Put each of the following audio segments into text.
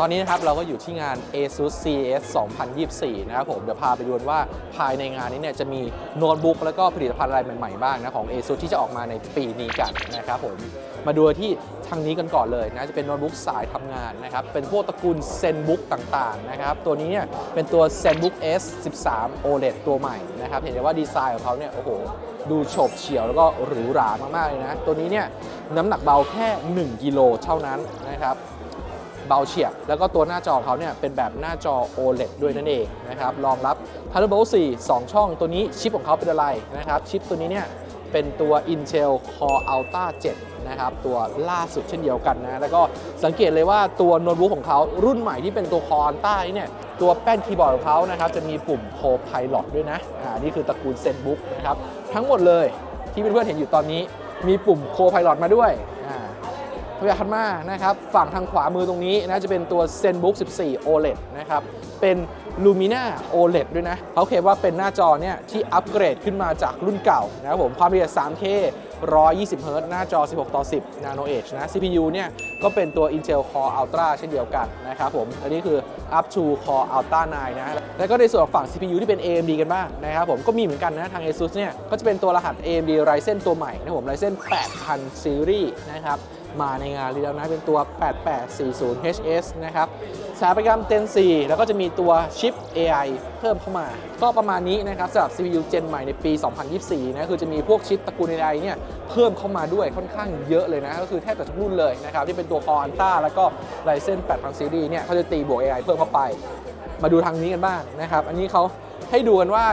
ตอนนี้นะครับเราก็อยู่ที่งาน ASUS CES 2024 นะครับผมเดี๋ยวพาไปดูว่าภายในงานนี้เนี่ยจะมีโน้ตบุ๊กแล้วก็ผลิตภัณฑ์อะไรใหม่ๆบ้างนะของ ASUS ที่จะออกมาในปีนี้กันนะครับผมมาดูที่ทางนี้กันก่อนเลยนะจะเป็นโน้ตบุ๊กสายทำงานนะครับเป็นพวกตระกูล ZenBook ต่างๆนะครับตัวนี้เนี่ยเป็นตัว ZenBook S 13 OLED ตัวใหม่นะครับเห็นได้ว่าดีไซน์ของเขาเนี่ยโอ้โหดูโฉบเฉี่ยวแล้วก็หรูหรามากๆเลยนะตัวนี้เนี่ยน้ำหนักเบาแค่ 1กิโลเท่านั้นนะครับ เบาเฉียบ แล้วก็ตัวหน้าจอของเขาเนี่ยเป็นแบบหน้าจอ OLED ด้วยนั่นเองนะครับรองรับ Thunderbolt 4 2 ช่องตัวนี้ชิปของเขาเป็นอะไรนะครับชิปตัวนี้เนี่ยเป็นตัว Intel Core Ultra 7 นะครับ ตัวล่าสุดเช่นเดียวกันนะ แล้วก็สังเกตเลยว่าตัวโน้ตบุ๊กของเขารุ่นใหม่ที่เป็นตัว Core Ultra เนี่ยตัวแป้นคีย์บอร์ดของเขานะครับ จะมีปุ่ม Co-Pilot ด้วยนะ อ่า นี่คือตระกูล ZenBook นะครับ ทั้งหมดเลยที่เพื่อนๆเห็นอยู่ตอนนี้มีปุ่ม Co-Pilot มาด้วย อ่าตัวอย่างถัดมานะครับฝั่งทางขวามือตรงนี้นะจะเป็นตัว ZenBook 14 OLED นะครับเป็น Lumina OLED ด้วยนะเขาเคลมว่าเป็นหน้าจอเนี่ยที่อัปเกรดขึ้นมาจากรุ่นเก่านะครับผมความละเอียด 3K 120 Hz หน้าจอ 16 ต่อ 10 Nano Edge นะ CPU เนี่ยก็เป็นตัว Intel Core Ultra เช่นเดียวกันนะครับผม อันนี้คือ up to Core Ultra 9 นะ แล้วก็ในส่วนของฝั่ง CPU ที่เป็น AMD กันบ้างนะครับผม ก็มีเหมือนกันนะ ทาง ASUS เนี่ย ก็จะเป็นตัวรหัส AMD Ryzen ตัวใหม่นะครับผม Ryzen 8000 Series นะครับ มาในงานรีแล้วนะเป็นตัว 8840 HS นะครับสถาปัตยกรรม Ten 4 แล้วก็จะมีตัวชิป AI เพิ่มเข้ามา ก็ประมาณนี้นะครับสำหรับ CPU Gen ใหม่ในปี 2024 นะคือจะมีพวกชิปตระกูล AI เนี่ยเพิ่มเข้ามาด้วยค่อนข้างเยอะเลยนะ ก็คือแทบจะทุกรุ่นเลยนะครับ ที่เป็นตัว Core Ultra แล้วก็ Ryzen 8000 Series เนี่ยเขาจะตีบวก AI เพิ่มเข้าไป มาดูทางนี้กันบ้างนะครับ อันนี้เขาให้ดูกันว่า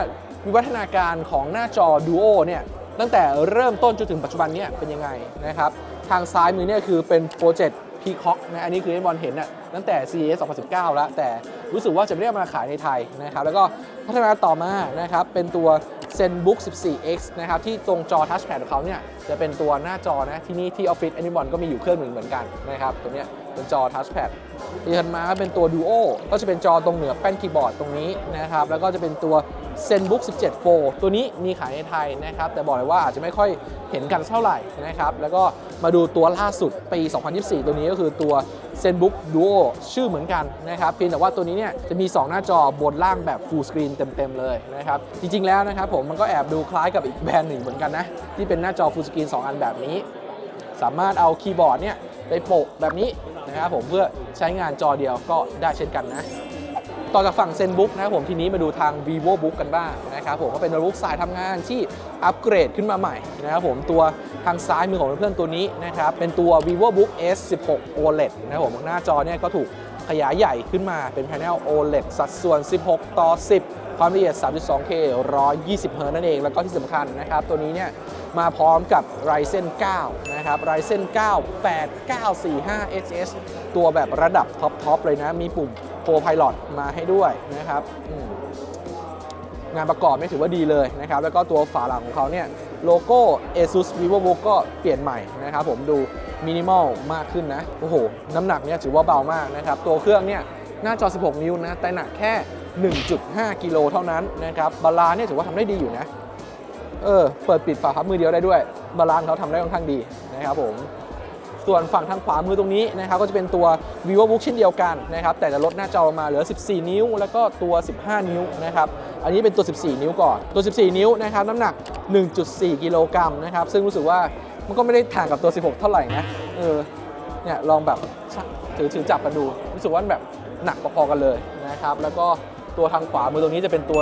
วิวัฒนาการของหน้าจอ Duo เนี่ยตั้งแต่เริ่มต้นจนถึงปัจจุบันเนี่ยเป็นยังไงนะครับ ทางซ้ายมือเนี่ยคือเป็นโปรเจกต์พีคอกนะอันนี้คือให้บอลเห็นน่ะตั้งแต่ CES 2019 แล้ว แต่รู้สึกว่าจะไม่ได้เอามาขายในไทยนะครับ แล้วก็พัฒนาต่อมานะครับ เป็นตัว ZenBook 14X นะครับ ที่ตรงจอทัชแพดของเขาเนี่ย จะเป็นตัวหน้าจอนะ ที่นี่ที่ออฟฟิศแอนิบอลก็มีอยู่เครื่องหนึ่งเหมือนกันนะครับตัวเนี้ย เป็นจอทัชแพดที่ถัดมาก็เป็นตัว Duo ก็จะเป็นจอตรงเหนือแป้นคีย์บอร์ดตรงนี้นะครับ แล้วก็จะเป็นตัว ZenBook 17 Pro ตัวนี้มีขายในไทยนะครับ แต่บอกเลยว่าอาจจะไม่ค่อยเห็นกันเท่าไหร่นะครับ แล้วก็มาดูตัวล่าสุดปี 2024 ตัวนี้ก็คือตัว ZenBook Duo ชื่อเหมือนกันนะครับ เพียงแต่ว่าตัวนี้เนี่ยจะมี 2 หน้าจอบนล่างแบบ Full Screen เต็ม ๆ เลยนะครับ จริง ๆ แล้วนะครับผมมันก็แอบดูคล้ายกับอีกแบรนด์หนึ่งเหมือนกันนะที่เป็นหน้าจอ Full Screen 2 อันแบบนี้ สามารถเอาคีย์บอร์ดเนี่ย ไปโปะแบบนี้นะครับผมเพื่อใช้งานจอเดียวก็ได้เช่นกันนะ ต่อจากฝั่ง ZenBook นะครับผมทีนี้มาดูทาง VivoBook กันบ้างนะครับผมก็เป็นโน้ตบุ๊กสายทำงานที่อัปเกรดขึ้นมาใหม่นะครับผมตัวทางซ้ายมือของเพื่อนๆตัวนี้นะครับเป็นตัว VivoBook S16 OLED นะครับผมหน้าจอเนี่ยก็ถูก ขยายใหญ่ขึ้นมาเป็น Panel OLED สัดส่วน 16 ต่อ 10 ความละเอียด 3.2K 120เฮิร์นั่นเอง แล้วก็ที่สำคัญนะครับ ตัวนี้เนี่ยมาพร้อมกับ Ryzen 9 นะครับ Ryzen 9 8945 HS ตัวแบบระดับท็อปๆเลยนะ มีปุ่ม Pro Pilot มาให้ด้วยนะครับ งานประกอบเนี่ถือว่าดีเลยนะครับ แล้วก็ตัวฝาหลังของเขาเนี่ยโลโก้ ASUS VivoBook ก็เปลี่ยนใหม่นะครับผมดูมินิมอลมากขึ้นนะ โอ้โห น้ำหนักเนี่ยถือว่าเบามากนะครับ ตัวเครื่องเนี่ยหน้าจอ 16 นิ้วนะ แต่หนักแค่ 1.5 กิโลเท่านั้นนะครับ บาลานซ์เนี่ยถือว่าทำได้ดีอยู่นะ เออ เปิดปิดฝาพับมือเดียวได้ด้วย บาลานซ์เขาทำได้ค่อนข้างดีนะครับผม ส่วนฝั่งทางขวามือตรงนี้นะครับก็จะเป็นตัว VivoBook เช่นเดียวกันนะครับแต่จะลดหน้าจอมาเหลือ 14 นิ้ว แล้วก็ตัว 15 นิ้วนะครับอันนี้เป็นตัว 14 นิ้วก่อนตัว 14 นิ้วนะครับน้ำหนัก 1.4 กิโลกรัมนะครับซึ่งรู้สึกว่ามันก็ไม่ได้ต่างกับตัว 16 เท่าไหร่นะเออเนี่ยลองแบบถือถือจับกันดู รู้สึกว่าแบบหนักพอๆกันเลยนะครับแล้วก็ตัวทางขวามือตรงนี้จะเป็นตัว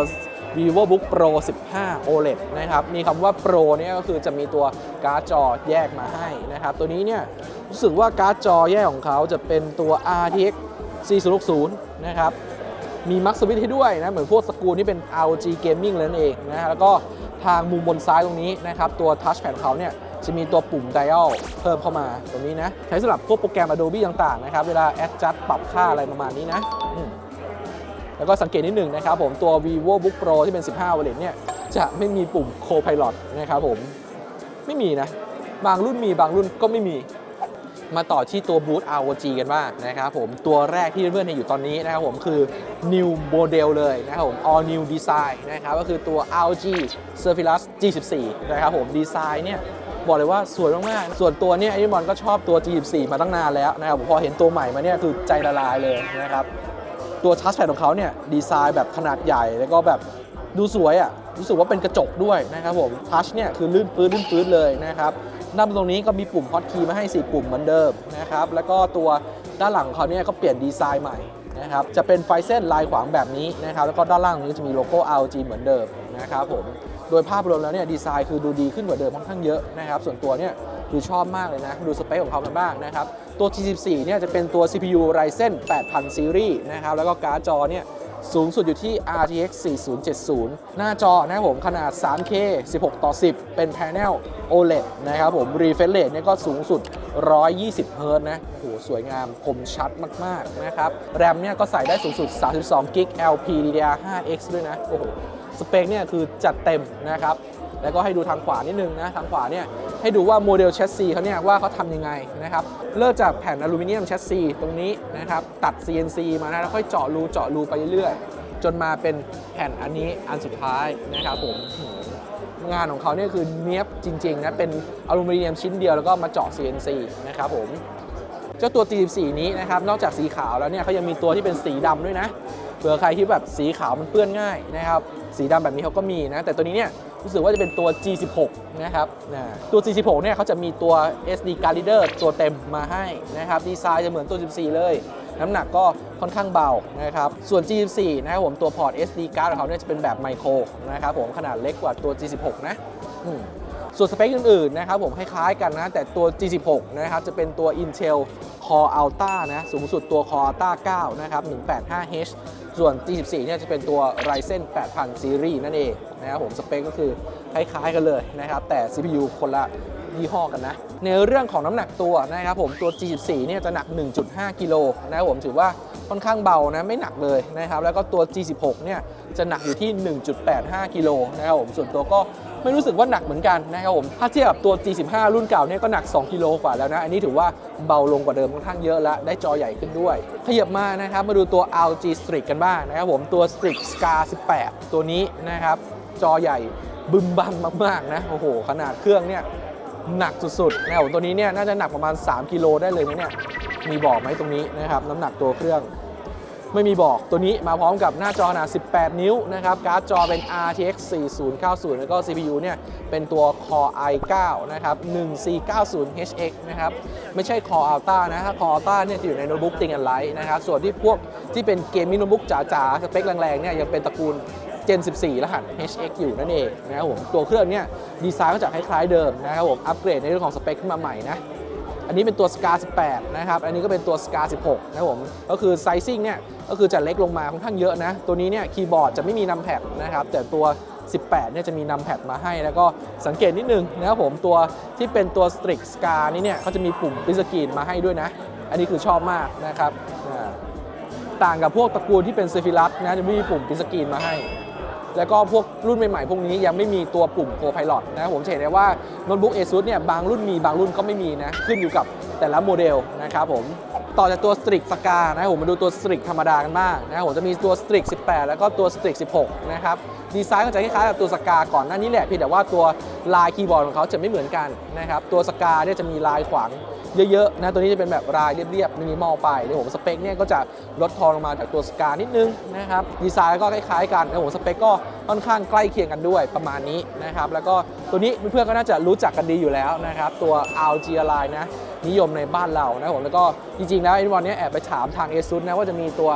VivoBook Pro 15 OLED นะครับ มีคำว่า Pro เนี่ยก็คือจะมีตัวการ์ดจอแยกมาให้นะครับ ตัวนี้เนี่ย รู้สึกว่าการ์ดจอแยกของเขาจะเป็นตัว RTX 4060 นะครับ มีมักสวิตให้ด้วยนะ เหมือนพวกสกรูที่เป็น ROG Gaming เลยนั่นเองนะฮะแล้วก็ทางมุมบนซ้ายตรงนี้นะครับ ตัว Touch Pad เขาเนี่ยจะมีตัวปุ่ม Dial เพิ่มเข้ามาตรงนี้นะ ใช้สำหรับพวกโปรแกรม Adobe ต่างๆ นะครับ เวลา adjust ปรับค่าอะไรประมาณนี้นะ แล้วก็สังเกตนิดหนึ่งนะครับผมตัว VivoBook Pro ที่เป็น 15 OLED เนี่ยจะไม่มีปุ่ม Co-Pilot นะครับผมไม่มีนะ บางรุ่นมีบางรุ่นก็ไม่มี มาต่อที่ตัวบูธ ROG กันบ้างนะครับผมตัวแรกที่เพื่อนๆเห็นอยู่ตอนนี้นะครับผมคือ New Model เลยนะครับผม All New Design นะครับก็คือตัว ROG Zephyrus G14 นะครับผมดีไซน์เนี่ยบอกเลยว่าสวยมากๆ ส่วนตัวเนี่ยไอ้บอลก็ชอบตัว G24 มาตั้งนานแล้วนะครับพอเห็นตัวใหม่มาเนี่ยคือใจละลายเลยนะครับตัวทัชแพดของเขาเนี่ยดีไซน์แบบขนาดใหญ่แล้วก็แบบดูสวยอะ่ะ รู้สึกว่าเป็นกระจกด้วยนะครับผมทัชเนี่ยคือลื่นปื้ดลื่นปื้ดเลยนะครับด้านตรงนี้ก็มีปุ่มฮอตคีย์มาให้ 4 ปุ่มเหมือนเดิมนะครับแล้วก็ตัวด้านหลังของเขาเนี่ยก็เปลี่ยนดีไซน์ใหม่นะครับจะเป็นไฟเส้นลายขวางแบบนี้นะครับแล้วก็ด้านล่างนี้จะมีโลโก้ ROG เหมือนเดิมนะครับผมโดยภาพรวมแล้วเนี่ยดีไซน์คือดูดีขึ้นกว่าเดิมค่อนข้างเยอะนะครับส่วนตัวเนี่ยคือชอบมากเลยนะ ดูสเปคของเขากันบ้างนะครับตัว G14 เนี่ยจะเป็นตัว CPU Ryzen 8000 Series นะครับแล้วก็การ์ดจอเนี่ย สูงสุดอยู่ที่ RTX 4070 หน้าจอนะครับผมขนาด 3K 16 ต่อ 10 เป็น Panel OLED นะครับผม Refresh Rate เนี่ยก็สูงสุด 120 Hz นะโอ้โหสวยงามคมชัดมาก ๆ นะครับ แรมเนี่ยก็ใส่ได้สูงสุด 32 g b LPDDR5X ด้วยนะ โอ้โห สเปคเนี่ยคือจัดเต็มนะครับ แล้วก็ให้ดูทางขวานิดนึงนะทางขวาเนี่ยให้ดูว่าโมเดลแชสซีเขาเนี่ยว่าเขาทำยังไงนะครับเริ่มจากแผ่นอลูมิเนียมแชสซีตรงนี้นะครับตัด CNC มานะแล้วค่อยเจาะรูเจาะรูไปเรื่อยๆ จนมาเป็นแผ่นอันนี้อันสุดท้ายนะครับผมงานของเขาเนี่ยคือเนี้ยบจริงๆนะเป็นอลูมิเนียมชิ้นเดียวแล้วก็มาเจาะ CNC นะครับผมเจ้าตัว G14 นี้นะครับนอกจากสีขาวแล้วเนี่ยเขายังมีตัวที่เป็นสีดำด้วยนะเผื่อใครที่แบบสีขาวมันเปื้อนง่ายนะครับ สีดำแบบนี้เขาก็มีนะ แต่ตัวนี้เนี่ยรู้สึกว่าจะเป็นตัว G16 นะครับนะตัว G16 เนี่ยเขาจะมีตัว SD card reader ตัวเต็มมาให้นะครับ ดีไซน์จะเหมือนตัว 14 เลย น้ำหนักก็ค่อนข้างเบานะครับ ส่วน G14 นะครับผมตัวพอร์ต SD card ของเขาเนี่ยจะเป็นแบบไมโครนะครับผมขนาดเล็กกว่าตัว G16 นะ ส่วนสเปคอื่นๆนะครับผมคล้ายๆกันนะแต่ตัว G16 นะครับจะเป็นตัว Intel Core Ultra นะสูงสุดตัว Core Ultra 9 นะครับ 185H ส่วน G14 เนี่ยจะเป็นตัว Ryzen 8000 Series นั่นเองนะครับผมสเปคก็คือคล้ายๆกันเลยนะครับแต่ CPU คนละยี่ห้อกันนะ ในเรื่องของน้ำหนักตัวนะครับผมตัว G14 เนี่ยจะหนัก 1.5 กิโลนะครับผมถือว่าค่อนข้างเบานะไม่หนักเลยนะครับแล้วก็ตัว G16 เนี่ยจะหนักอยู่ที่ 1.85 กิโลนะครับผมส่วนตัวก็ ไม่รู้สึกว่าหนักเหมือนกันนะครับผมถ้าเทียบกับตัว G15 รุ่นเก่าเนี่ยก็หนัก 2 กิโลกว่าแล้วนะ อันนี้ถือว่าเบาลงกว่าเดิมค่อนข้างเยอะแล้วได้จอใหญ่ขึ้นด้วยขยับมานะครับมาดูตัว ROG Strix กันบ้างนะครับผมตัว Strix Scar 18 ตัวนี้นะครับจอใหญ่บึมบัมมากๆนะโอ้โห ขนาดเครื่องเนี่ยหนักสุดๆนะครับผมตัวนี้เนี่ยน่าจะหนักประมาณ 3 กิโลได้เลยไหมเนี่ยมีบอกไหมตรงนี้นะครับน้ำหนักตัวเครื่อง ไม่มีบอกตัวนี้มาพร้อมกับหน้าจอขนาด 18 นิ้วนะครับการ์ดจอเป็น RTX 4090 แล้วก็ CPU เนี่ยเป็นตัว Core i9 นะครับ 1490HX นะครับ ไม่ใช่ Core Ultra นะถ้า Core Ultra เนี่ยจะอยู่ในโน้ตบุ๊กติงแอนไลท์นะครับ ส่วนที่พวกที่เป็นเกมมิ่งโน้ตบุ๊กจ๋าๆ สเปคแรงๆ เนี่ยยังเป็นตระกูล Gen 14 รหัส HX อยู่นั่นเองนะครับผมตัวเครื่องเนี่ยดีไซน์ก็จะคล้ายๆเดิมนะครับผมอัปเกรดในเรื่องของสเปคขึ้นมาใหม่นะ อันนี้เป็นตัว Scar 18 นะครับ อันนี้ก็เป็นตัว Scar 16 นะครับผม ก็คือไซซิ่งเนี่ย ก็คือจะเล็กลงมาค่อนข้างเยอะนะ ตัวนี้เนี่ยคีย์บอร์ดจะไม่มีนัมแพดนะครับ แต่ตัว 18 เนี่ยจะมีนัมแพดมาให้ แล้วก็สังเกตนิดนึงนะครับผม ตัวที่เป็นตัว Strix Scar นี่เนี่ยเขาจะมีปุ่มปิสกรีนมาให้ด้วยนะ อันนี้คือชอบมากนะครับ ต่างกับพวกตระกูลที่เป็นเซฟิรัสนะ จะไม่มีปุ่มปิสกรีนมาให้ แล้วก็พวกรุ่นใหม่ๆ พวกนี้ยังไม่มีตัวปุ่ม Copilot นะครับผมจะเห็นได้ว่าโน้ตบุ๊ก ASUS เนี่ยบางรุ่นมีบางรุ่นก็ไม่มีนะ ขึ้นอยู่กับแต่ละโมเดลนะครับผมต่อจากตัว Strix Scar นะครับผมมาดูตัว Strix ธรรมดากันบ้างนะครับผมจะมีตัว Strix 18 แล้วก็ตัว Strix 16 นะครับดีไซน์ก็จะคล้ายๆกับตัว Scar ก่อนหน้านี้แหละเพียงแต่ว่าตัวลายคีย์บอร์ดของเขาจะไม่เหมือนกันนะครับตัว Scar เนี่ยจะมีลายขวาง เยอะๆนะตัวนี้จะเป็นแบบรายเรียบๆมินิมอลไปเดี๋ยวผมสเปคเนี่ยก็จะลดทอนลงมาจากตัวสกานิดนึงนะครับดีไซน์ก็คล้ายๆกันนะผมสเปคก็ค่อนข้างใกล้เคียงกันด้วยประมาณนี้นะครับแล้วก็ตัวนี้เพื่อนๆก็น่าจะรู้จักกันดีอยู่แล้วนะครับตัว RG Line นะ นิยมในบ้านเรานะครับผมแล้วก็จริง ๆ แล้วไอ้วันนี้แอบไปถามทาง ASUS นะว่าจะมีตัว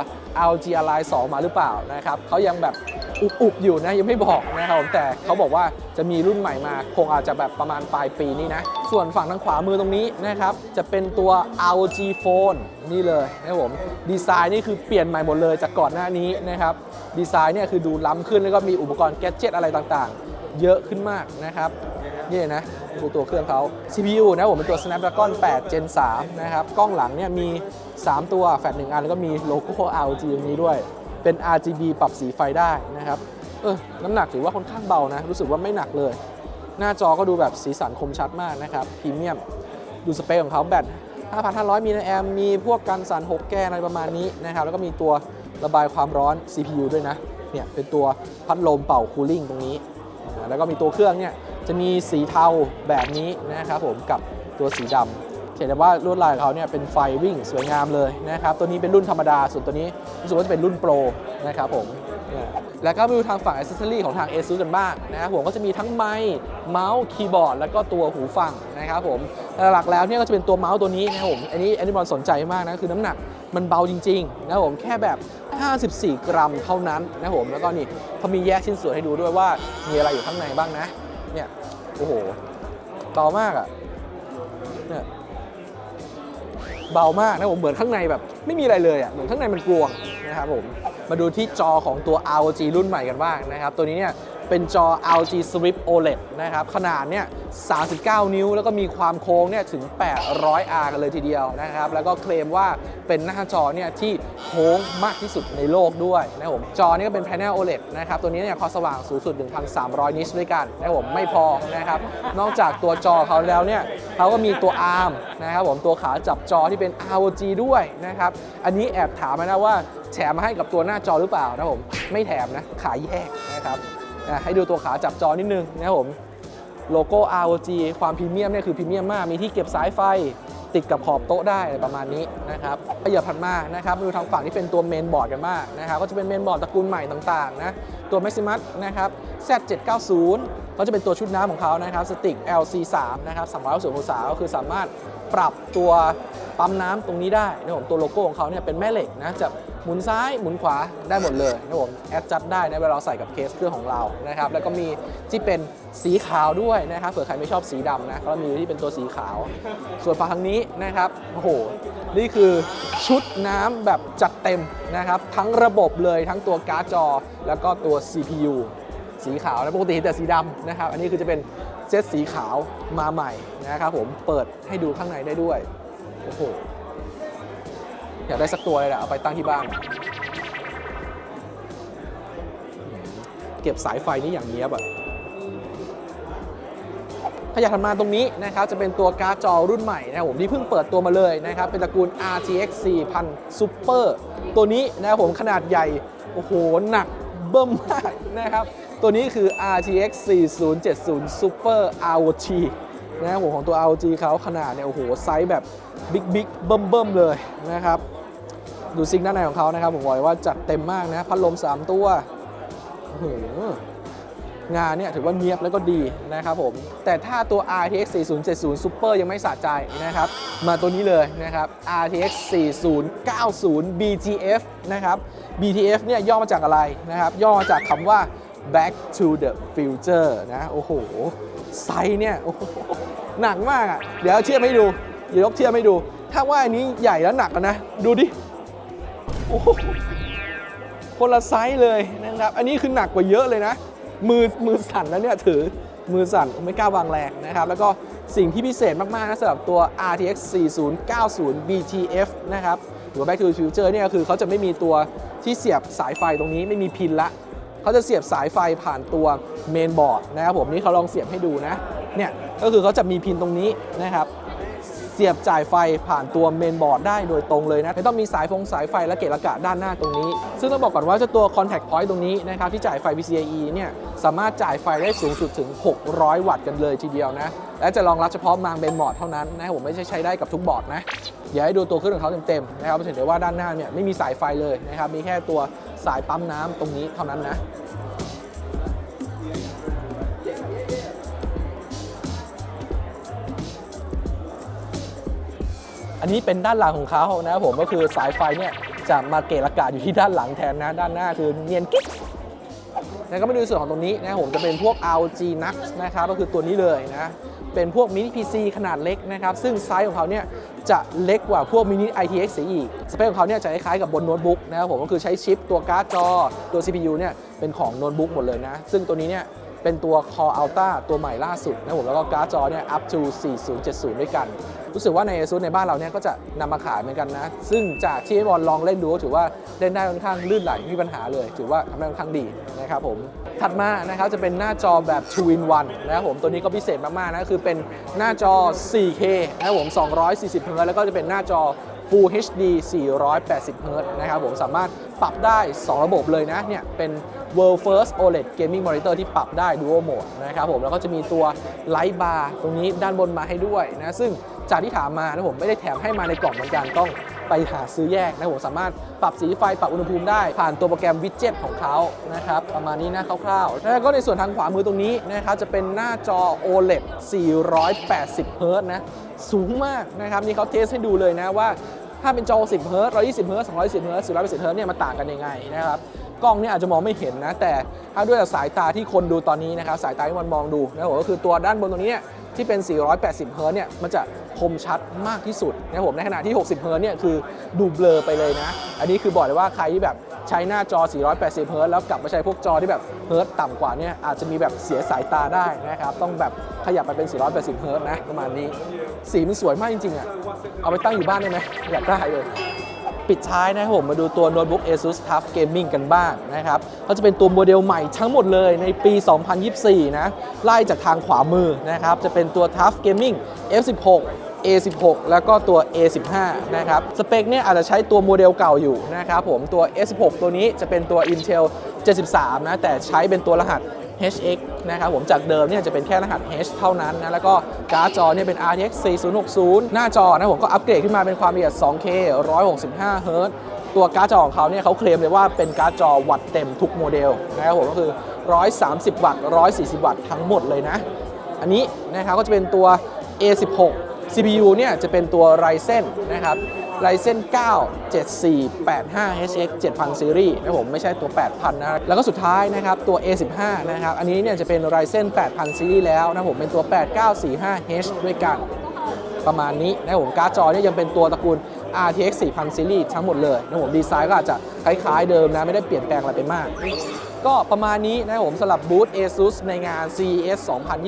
RG Align 2 มาหรือเปล่านะครับเขายังแบบอุบๆอยู่นะยังไม่บอกนะครับผมแต่เขาบอกว่าจะมีรุ่นใหม่มา คงอาจจะแบบประมาณปลายปีนี้นะ ส่วนฝั่งทางขวามือตรงนี้นะครับจะเป็นตัว ROG Phone นี่เลยนะครับผมดีไซน์นี่คือเปลี่ยนใหม่หมดเลยจากก่อนหน้านี้นะครับดีไซน์เนี่ยคือดูล้ำขึ้นแล้วก็มีอุปกรณ์แกดเจิตอะไรต่างๆ เยอะขึ้นมากนะครับ นี่นะดูตัวเครื่องเขา CPU นะผมเป็นตัว Snapdragon 8 Gen 3 นะครับ กล้องหลังเนี่ยมี 3 ตัวแฟลช1อัน แล้วก็มีโลโก้ ROG ตรงนี้ด้วย เป็น RGB ปรับสีไฟได้นะครับ เออ น้ำหนักถือว่าค่อนข้างเบานะ รู้สึกว่าไม่หนักเลย หน้าจอก็ดูแบบสีสันคมชัดมากนะครับพรีเมียมดูสเปคของเขาแบต 5,500 มิลลิแอมมีพวกกันสั่น6 แก้อะไรประมาณนี้นะครับ แล้วก็มีตัวระบายความร้อน CPU ด้วยนะ เนี่ยเป็นตัวพัดลมเป่าคูลิ่งตรงนี้ แล้วก็มีตัวเครื่องเนี่ย จะมีสีเทาแบบนี้นะครับผมกับตัวสีดำเห็นได้ว่าลวดลายของเขาเนี่ยเป็นไฟวิ่งสวยงามเลยนะครับ ตัวนี้เป็นรุ่นธรรมดา ส่วนตัวนี้รู้สึกว่าจะเป็นรุ่นโปรนะครับผมแล้วก็มาดูทางฝั่งอ c เซสซอรี่ของทาง ASUS กันบ้างนะครับผมก็จะมีทั้งไมค์เมาส์คีย์บอร์ด แล้วก็ตัวหูฟังนะครับผมหลักแล้วเนี่ยก็จะเป็นตัวเมาส์ตัวนี้นะครับผมอันนี้อันนี้บอลสนใจมากนะคือน้ำหนักมันเบาจริงๆนะครับผมแค่แบบ 54 กรัมเท่านั้นนะครับผมแล้วก็นี่เขามีแยกชิ้นส่วนให้ดูด้วยว่ามีอะไรอยู่ข้างในบ้างนะเนี่ย โอ้โหเบามากอะเนี่ยเบามากนะผมเหมือนข้างในแบบไม่มีอะไรเลยอะเหมือนข้างในมันกลวงนะครับผมมาดูที่จอของตัว ROG รุ่นใหม่กันบ้างนะครับ ตัวนี้เนี่ย เป็นจอ ROG Swift OLED นะครับ ขนาดเนี่ย 39 นิ้ว แล้วก็มีความโค้งเนี่ยถึง 800R กันเลยทีเดียวนะครับ แล้วก็เคลมว่าเป็นหน้าจอเนี่ยที่โค้งมากที่สุดในโลกด้วยนะครับผม จอนี้ก็เป็น Panel OLED นะครับ ตัวนี้เนี่ยความสว่างสูงสุด 1,300 นิตด้วยกันนะครับผม ไม่พอนะครับ นอกจากตัวจอเขาแล้วเนี่ยเขาก็มีตัว ARM นะครับผม ตัวขาจับจอที่เป็น ROG ด้วยนะครับ อันนี้แอบถามมานะว่าแถมมาให้กับตัวหน้าจอหรือเปล่านะครับผม ไม่แถมนะ ขายแยกนะครับ อะให้ดูตัวขาจับจอนิดนึงนะครับผมโลโก้ ROG ความพรีเมียมเนี่ยคือพรีเมียมมาก มีที่เก็บสายไฟติดกับขอบโต๊ะได้อะไรประมาณนี้นะครับขยับถัดมานะครับมาดูทางฝั่งที่เป็นตัวเมนบอร์ดกันบ้างนะครับก็จะเป็นเมนบอร์ดตระกูลใหม่ต่างๆนะตัว Maximus นะครับ Z790 ก็จะเป็นตัวชุดน้ำของเขานะครับสติก LC3 นะครับ360องศาก็คือสามารถปรับตัวปั๊มน้ำตรงนี้ได้นะผมตัวโลโก้ของเขาเนี่ยเป็นแม่เหล็กนะจะ หมุนซ้ายหมุนขวาได้หมดเลยนะผมแอดจัดได้นะเวลาเราใส่กับเคสเครื่องของเรานะครับแล้วก็มีที่เป็นสีขาวด้วยนะครับเผื่อใครไม่ชอบสีดำนะก็มีที่เป็นตัวสีขาว ส่วนฝั่งทางนี้นะครับโอ้โหนี่คือชุดน้ำแบบจัดเต็มนะครับทั้งระบบเลยทั้งตัวการ์ดจอ แล้วก็ตัว CPU สีขาวนะปกติเห็นแต่สีดำนะครับอันนี้คือจะเป็นเซตสีขาวมาใหม่นะครับผมเปิดให้ดูข้างในได้ด้วยโอ้โห อยากได้สักตัวเลยแหละเอาไปตั้งที่บ้าน เก็บสายไฟนี่อย่างเนี้ยบอะขยับถัดมาตรงนี้นะครับจะเป็นตัวการ์ดจอรุ่นใหม่นะครับผมที่เพิ่งเปิดตัวมาเลยนะครับเป็นตระกูล RTX 4000 Super ตัวนี้นะครับผมขนาดใหญ่ โอ้โห หนักเบิ่มมากนะครับ ตัวนี้คือ RTX 4070 Super ROG นะครับผมของตัว ROG เขาขนาดเนี่ยโอ้โห ไซส์แบบบิ๊กบิ๊กเบิ่มเบิ่มเลยนะครับ ดูซิงค์ด้านในของเขานะครับ ผมบอกเลยว่าจัดเต็มมากนะพัดลม 3 ตัวงานเนี่ยถือว่าเนียบแล้วก็ดีนะครับผม แต่ถ้าตัว RTX 4070 Super ยังไม่สะใจนะครับ มาตัวนี้เลยนะครับ RTX 4090 BTF นะครับ BTF เนี่ยย่อมาจากอะไรนะครับ ย่อมาจากคำว่า Back to the Future นะ โอ้โห ไซส์เนี่ยโอ้โหหนักมากอะ เดี๋ยวเทียบให้ดู เดี๋ยวยกเทียบให้ดู ถ้าว่าอันนี้ใหญ่แล้วหนักนะ ดูดิ โอ้โหคนละไซส์เลยนะครับ อันนี้คือหนักกว่าเยอะเลยนะ มือมือสั่นแล้วเนี่ยถือมือสั่นไม่กล้าวางแรงนะครับ แล้วก็สิ่งที่พิเศษมาก ๆ นะสำหรับตัว RTX 4090 BTF นะครับหรือว่า Back to the Future เนี่ยคือเขาจะไม่มีตัวที่เสียบสายไฟตรงนี้ไม่มีพินละเขาจะเสียบสายไฟผ่านตัวเมนบอร์ดนะครับผมนี่เขาลองเสียบให้ดูนะเนี่ยก็คือเขาจะมีพินตรงนี้นะครับ สียบจ่ายไฟผ่านตัวเมนบอร์ดได้โดยตรงเลยนะไม่ต้องมีสายฟงสายไฟและเกะระกะด้านหน้าตรงนี้ ซึ่งต้องบอกก่อนว่าเจ้าตัว Contact Point ตรงนี้นะครับที่จ่ายไฟ PCIe เนี่ยสามารถจ่ายไฟได้สูงสุดถึง 600 วัตต์กันเลยทีเดียวนะ และจะรองรับเฉพาะมางเมนบอร์ดเท่านั้นนะครับผมไม่ใช่ใช้ได้กับทุกบอร์ดนะอย่าให้ดูตัวเครื่องของเขาเต็มๆนะครับจะเห็นได้ว่าด้านหน้าเนี่ยไม่มีสายไฟเลยนะครับมีแค่ตัวสายปั๊มน้ำตรงนี้เท่านั้นนะ อันนี้เป็นด้านหลังของเขานะครับผมก็คือสายไฟเนี่ยจะมาเกะระกาอยู่ที่ด้านหลังแทนนะด้านหน้าคือเนียนกิ๊กแล้วก็มาดูส่วนของตรงนี้นะผมจะเป็นพวก ROG Nux นะครับก็คือตัวนี้เลยนะเป็นพวกมินิ PC ขนาดเล็กนะครับ ซึ่งไซส์ของเขาเนี่ยจะเล็กกว่าพวกมินิ ITX เสียอีก สเปคของเขาเนี่ยจะคล้ายๆกับบนโน้ตบุ๊กนะครับผมก็คือใช้ชิปตัวการ์ดจอตัว CPU เนี่ยเป็นของโน้ตบุ๊กหมดเลยนะ ซึ่งตัวนี้เนี่ย เป็นตัว Core Ultra ตัวใหม่ล่าสุดนะผมแล้วก็การ์ดจอเนี่ย up to 4070 ด้วยกัน รู้สึกว่าใน ASUS ในบ้านเราเนี่ยก็จะนำมาขายเหมือนกันนะ ซึ่งจากที่บอลลองเล่นดูก็ถือว่าเล่นได้ค่อนข้างลื่นไหลไม่มีปัญหาเลย ถือว่าทำได้ค่อนข้างดีนะครับผม ถัดมานะครับจะเป็นหน้าจอแบบ 2 in 1นะครับผมตัวนี้ก็พิเศษมากๆนะคือเป็นหน้าจอ 4K นะครับผม 240 Hz แล้วก็จะเป็นหน้าจอ Full HD 480 Hz นะครับผมสามารถปรับได้ 2 ระบบเลยนะเนี่ยเป็น World First OLED Gaming Monitor ที่ปรับได้ Dual Mode นะครับผมแล้วก็จะมีตัว Light Bar ตรงนี้ด้านบนมาให้ด้วยนะซึ่งจากที่ถามมานะผมไม่ได้แถมให้มาในกล่องเหมือนกันต้องไปหาซื้อแยกนะผมสามารถปรับสีไฟปรับอุณหภูมิได้ผ่านตัวโปรแกรมวิดเจ็ตของเขานะครับประมาณนี้นะคร่าวๆแล้วก็ในส่วนทางขวามือตรงนี้นะครับจะเป็นหน้าจอ OLED 480 Hz นะสูงมากนะครับนี่เขาเทสให้ดูเลยนะว่าถ้าเป็นจอ10เฮิร์ต120 เฮิร์ต210 เฮิร์ต480เฮิร์ตเนี่ยมันต่างกันยังไงนะครับ กล้องเนี่ยอาจจะมองไม่เห็นนะ แต่ถ้าด้วยสายตาที่คนดูตอนนี้นะครับสายตาที่มันมองดูนะครับผมก็คือตัวด้านบนตรงนี้เนี่ยที่เป็น 480 เฮิร์ตเนี่ยมันจะคมชัดมากที่สุดนะครับผมในขณะที่ 60 เฮิร์ตเนี่ยคือดูเบลอไปเลยนะ อันนี้คือบอกเลยว่าใครที่แบบใช้หน้าจอ 480 เฮิร์ตแล้วกลับมาใช้พวกจอที่แบบเฮิร์ตต่ำกว่าเนี่ยอาจจะมีแบบเสียสายตาได้นะครับ ต้องแบบขยับไปเป็น 480 เฮิร์ตนะประมาณนี้ สีมันสวยมากจริงๆอะเอาไปตั้งอยู่บ้านได้ไหมอยากได้เลย ปิดท้ายนะครับผมมาดูตัวโน้ตบุ๊ก ASUS TUF Gaming กันบ้างนะครับก็จะเป็นตัวโมเดลใหม่ทั้งหมดเลยในปี 2024 นะ ไล่จากทางขวามือนะครับ จะเป็นตัว TUF Gaming F16 A16 แล้วก็ตัว A15 นะครับ สเปคเนี่ยอาจจะใช้ตัวโมเดลเก่าอยู่นะครับผม ตัว A16 ตัวนี้จะเป็นตัว Intel 73 นะ แต่ใช้เป็นตัวรหัส HX นะครับผมจากเดิมเนี่ยจะเป็นแค่รหัส H เท่านั้นนะแล้วก็การ์ดจอเนี่ยเป็น RTX 4060 หน้าจอนะผมก็อัปเกรดขึ้นมาเป็นความละเอียด 2K 165 Hz ตัวการ์ดจอของเขาเนี่ยเขาเคลมเลยว่าเป็นการ์ดจอวัตต์เต็มทุกโมเดลนะครับผมก็คือ 130 วัตต์ 140 วัตต์ทั้งหมดเลยนะ อันนี้นะครับก็จะเป็นตัว A16 CPU เนี่ยจะเป็นตัว Ryzen นะครับ Ryzen 9 7485 HX 7000 Series นะผมไม่ใช่ตัว 8000 นะแล้วก็สุดท้ายนะครับตัว A15 นะครับ อันนี้เนี่ยจะเป็น Ryzen 8000 Series แล้วนะผมเป็นตัว 8945H ด้วยกันประมาณนี้นะผมการ์ดจอเนี่ยยังเป็นตัวตระกูล RTX 4000 Series ทั้งหมดเลยนะผมดีไซน์ก็อาจจะคล้ายๆเดิมนะไม่ได้เปลี่ยนแปลงอะไรไปมาก ก็ประมาณนี้นะครับผมสำหรับบูธ ASUS ในงาน CES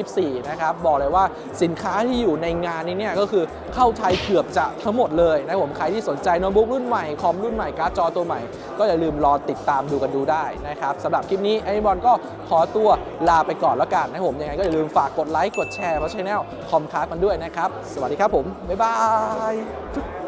2024 นะครับบอกเลยว่าสินค้าที่อยู่ในงานนี้เนี่ยก็คือเข้าไทยเกือบจะทั้งหมดเลยนะครับผมใครที่สนใจโน้ตบุ๊กรุ่นใหม่คอมรุ่นใหม่การ์ดจอตัวใหม่ ก็อย่าลืมรอติดตามดูกันดูได้นะครับสำหรับคลิปนี้ไอ้บอลก็ขอตัวลาไปก่อนแล้วกันนะครับผมยังไงก็อย่าลืมฝากกดไลค์กดแชร์เพราะช anel คอมคาร์ดมันด้วยนะครับ สวัสดีครับผม บ๊ายบาย